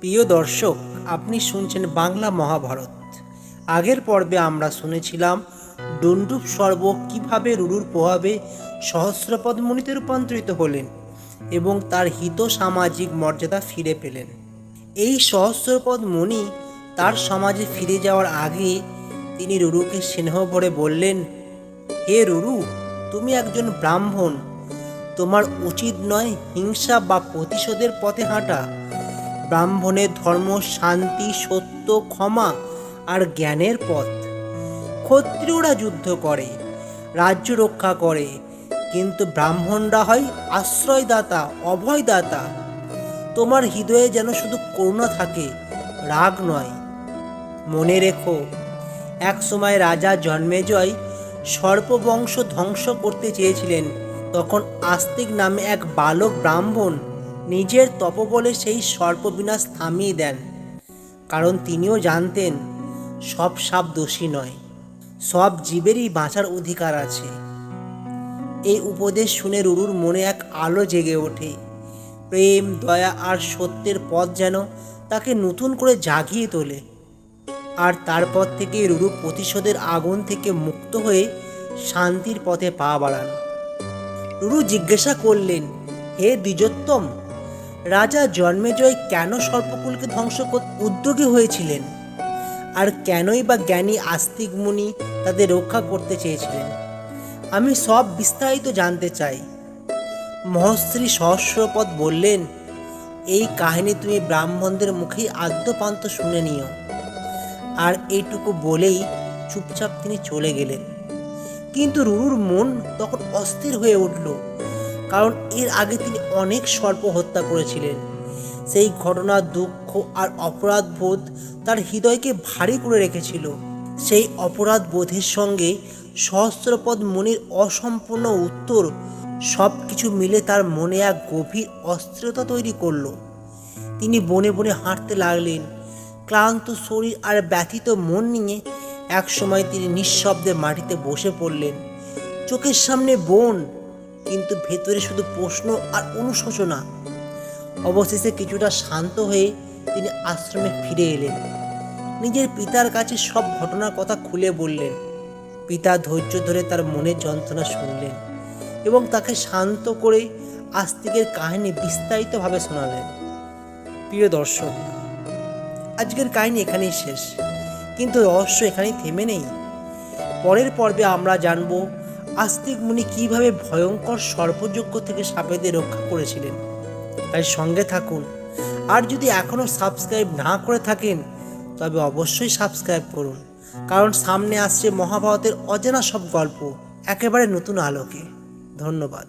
প্রিয় দর্শক, আপনি শুনছেন বাংলা মহাভারত। আগের পর্বে আমরা শুনেছিলাম ডুন্ডুপ সর্ব কীভাবে রুরুর প্রভাবে সহস্রপদ মুনিতে রূপান্তরিত হলেন এবং তার হিত সামাজিক মর্যাদা ফিরে পেলেন। এই সহস্রপদ মুনি তার সমাজে ফিরে যাওয়ার আগে তিনি রুরুকে স্নেহ ভরে বললেন, হে রুরু, তুমি একজন ব্রাহ্মণ। তোমার উচিত নয় হিংসা বা প্রতিশোধের পথে হাঁটা। ব্রাহ্মণের ধর্ম শান্তি, সত্য, ক্ষমা আর জ্ঞানের পথ। ক্ষত্রিয়রা যুদ্ধ করে, রাজ্য রক্ষা করে, কিন্তু ব্রাহ্মণরা হয় আশ্রয়দাতা, অভয়দাতা। তোমার হৃদয়ে যেন শুধু করুণা থাকে, রাগ নয়। মনে রেখো, এক সময় রাজা জন্মেজয় সর্পবংশ ধ্বংস করতে চেয়েছিলেন, তখন আস্তিক নামে এক বালক ব্রাহ্মণ নিজের তপবলে সেই সর্পবিনাশ থামিয়ে দেন, কারণ তিনিও জানতেন সব সাপ দোষী নয়, সব জীবেরই বাঁচার অধিকার আছে। এই উপদেশ শুনে রুরুর মনে এক আলো জেগে ওঠে। প্রেম, দয়া আর সত্যের পথ যেন তাকে নতুন করে জাগিয়ে তোলে। আর তারপর থেকে রুরু প্রতিশোধের আগুন থেকে মুক্ত হয়ে শান্তির পথে পা বাড়ান। রুরু জিজ্ঞাসা করলেন, হে দ্বিজোত্তম রাজা জন্মেজয় কেন সর্পকুলকে ধ্বংস করতে উদ্যোগী হয়েছিলেন? আর কেনই বা জ্ঞানী আস্তিক মুনি তাদের রক্ষা করতে চেয়েছিলেন? আমি সব বিস্তারিত জানতে চাই। মহশ্রী সহস্রপদ বললেন, এই কাহিনী তুমি ব্রাহ্মণদের মুখেই আদ্যপান্ত শুনে নিও। আর এইটুকু বলেই চুপচাপ তিনি চলে গেলেন। কিন্তু রুরুর মন তখন অস্থির হয়ে উঠল। কারণ এর আগে তিনি অনেক সর্প হত্যা করেছিলেন। সেই ঘটনার দুঃখ আর অপরাধ বোধ তার হৃদয়কে ভারী করে রেখেছিল। সেই অপরাধ বোধের সঙ্গে সহস্রপদ মনির অসম্পূর্ণ উত্তর সব কিছু মিলে তার মনে এক গভীর অস্থিরতা তৈরি করল। তিনি বনে বনে হাঁটতে লাগলেন। ক্লান্ত শরীর আর ব্যথিত মন নিয়ে এক সময় তিনি নিঃশব্দে মাটিতে বসে পড়লেন। চোখের সামনে বন কিন্তু ভেতরে শুধু প্রশ্ন আর অনুশোচনা। অবশেষে কিছুটা শান্ত হয়ে তিনি আশ্রমে ফিরে এলেন। নিজের পিতার কাছে সব ঘটনার কথা খুলে বললেন। পিতা ধৈর্য ধরে তার মনের যন্ত্রণা শুনলেন এবং তাকে শান্ত করে আস্তিকের কাহিনী বিস্তারিতভাবে শোনালেন। প্রিয় দর্শক, আজকের কাহিনী এখানেই শেষ। কিন্তু রহস্য এখানেই থেমে নেই। পরের পর্বে আমরা জানব আস্তিক মুনি কীভাবে ভয়ঙ্কর সর্পযজ্ঞ থেকে সাপেদের রক্ষা করেছিলেন? তাই সঙ্গে থাকুন। আর যদি এখনও সাবস্ক্রাইব না করে থাকেন, তবে অবশ্যই সাবস্ক্রাইব করুন। কারণ সামনে আসছে মহাভারতের অজানা সব গল্প, একেবারে নতুন আলোকে। ধন্যবাদ।